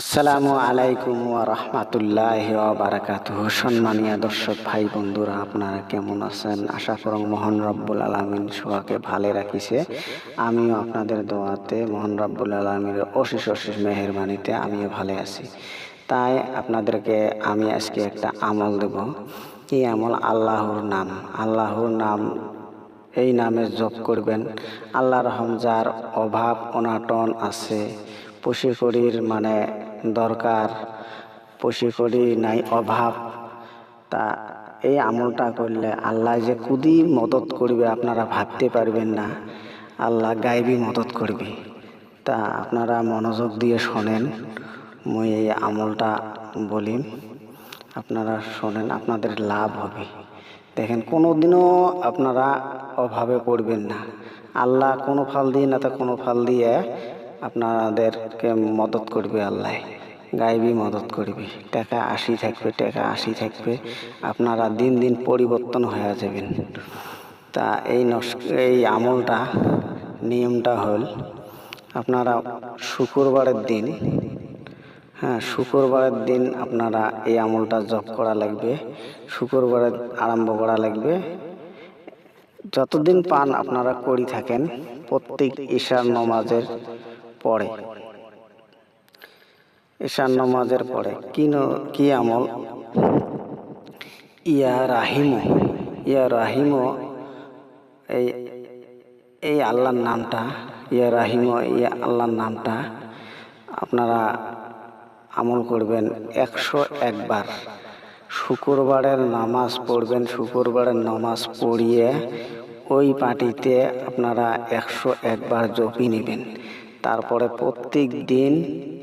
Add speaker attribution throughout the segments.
Speaker 1: আসসালামু আলাইকুম রাহমাতুল্লাহি ওয়া বারাকাতুহু। সম্মানীয় দর্শক ভাই বন্ধুরা, আপনারা কেমন আছেন? আশা করং মহান রব্বুল আলামিন সবাকে ভালো রাখিছে। আমিও আপনাদের দোয়াতে মহান রব্বুল আলামিনের অশেষ অশেষ মেহেরবানিতে আমিও ভালো আছি। তাই আপনাদেরকে আমি আজকে একটা আমল দেব। কি আমল? আল্লাহর নাম। আল্লাহর নাম, এই নামে জপ করবেন। আল্লাহ রহম যার অভাব, অনাটন আছে। পুষিকড়ির মানে দরকার। পুষিকড়ি নাই, অভাব। তা এই আমলটা করলে আল্লাহ যে কুদি মদত করবে আপনারা ভাবতে পারবেন না। আল্লাহ গাইবি মদত করবে। তা আপনারা মনোযোগ দিয়ে শোনেন, মুই এই আমলটা বলি। আপনারা শোনেন, আপনাদের লাভ হবে। দেখেন কোনো দিনও আপনারা অভাবে পড়বেন না। আল্লাহ কোনো ফাল দিয়ে না, তো কোনো ফাল দিয়ে আপনাদেরকে মদত করবে আল্লাহ। গাইবি মদত করবে। টাকা আসি থাকবে, টাকা আসি থাকবে। আপনারা দিন দিন পরিবর্তন হয়ে যাবেন। তা এই এই আমলটা, নিয়মটা হল, আপনারা শুক্রবারের দিন হ্যাঁ শুক্রবারের দিন আপনারা এই আমলটা জপ করা লাগবে। শুক্রবারে আরম্ভ করা লাগবে। যতদিন পান আপনারা করি থাকেন, প্রত্যেক ঈশার নমাজের পরে ঈশান নমাজের পরে কি কি আমল? ইয়া রাহিম ইয়া রাহিম, এই এই আল্লাহর নামটা, ইয়া রাহিম, ইয়া আল্লাহর নামটা আপনারা আমল করবেন একশো একবার। শুক্রবারের নামাজ পড়বেন, শুক্রবারের নামাজ পড়িয়ে ওই পাটিতে আপনারা একশো একবার জপি নেবেন। তারপরে প্রত্যেক দিন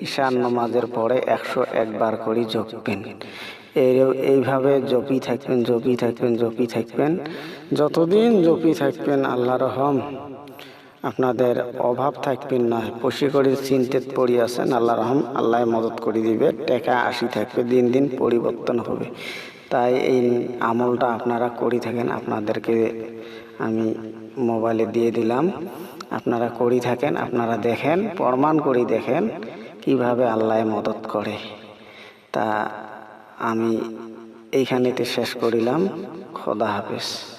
Speaker 1: ঈশান নামাজের পরে একশো একবার করে জপবেন। এই এইভাবে জপি থাকবেন জপি থাকবেন জপি থাকবেন। যতদিন জপি থাকবেন, আল্লাহ রহম, আপনাদের অভাব থাকবেন না। পশি করে চিন্তিত পড়ি আছেন, আল্লাহ রহম, আল্লাহ মদত করে দিবে। টাকা আসি থাকবে, দিন দিন পরিবর্তন হবে। তাই এই আমলটা আপনারা করি থাকেন। আপনাদেরকে আমি মোবাইলে দিয়ে দিলাম। আপনারা করি থাকেন, আপনারা দেখেন, প্রমাণ করি দেখেন কীভাবে আল্লাহ মদত করে। তা আমি এইখানেতে শেষ করিলাম। খোদা হাফেজ।